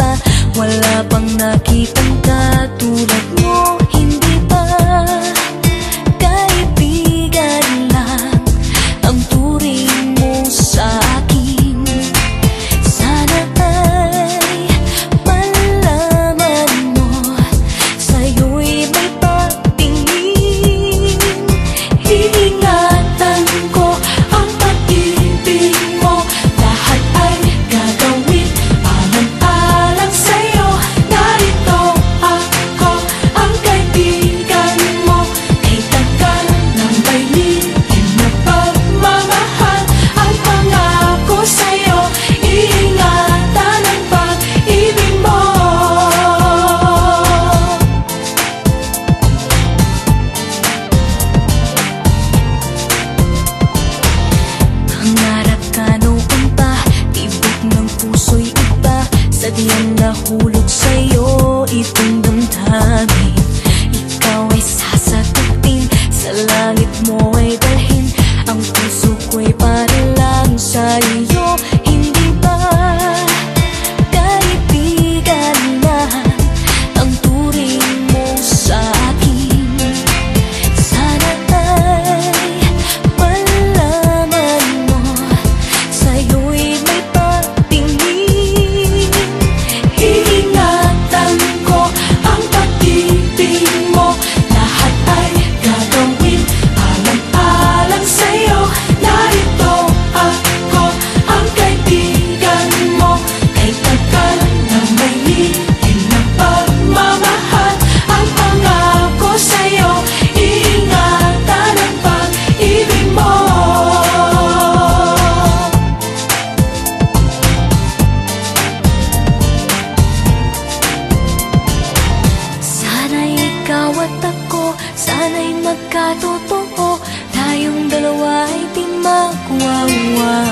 kita Wala pang nakitang katulad mo? magkatotoo Tayong dalawa ay di magwawa.